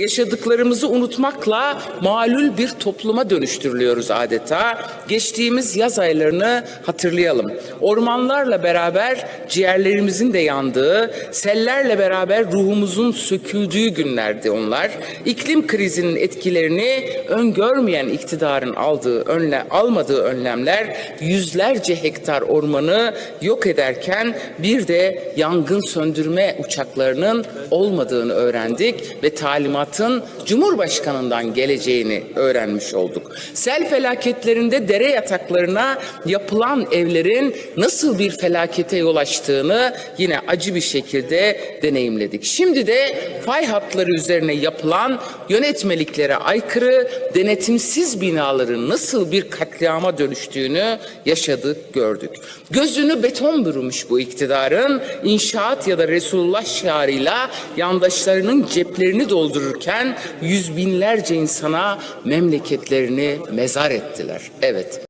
Yaşadıklarımızı unutmakla malul bir topluma dönüştürülüyoruz adeta. Geçtiğimiz yaz aylarını hatırlayalım. Ormanlarla beraber ciğerlerimizin de yandığı, sellerle beraber ruhumuzun söküldüğü günlerdi onlar. İklim krizinin etkilerini öngörmeyen iktidarın aldığı önle, almadığı önlemler yüzlerce hektar ormanı yok ederken bir de yangın söndürme uçaklarının olmadığını öğrendik ve talimatın Cumhurbaşkanından geleceğini öğrenmiş olduk. Sel felaketlerinde dere yataklarına yapılan evlerin nasıl bir felakete yol açtığını yine acı bir şekilde deneyimledik. Şimdi de fay hatları üzerine yapılan yönetmeliklere aykırı denetimsiz binaların nasıl bir katliama dönüştüğünü yaşadık, gördük. Gözünü beton bürümüş bu iktidarın inşaat ya da Resulullah şiarıyla yandaşlarının ceplerini doldururken yüz binlerce insana memleketlerini mezar ettiler. Evet.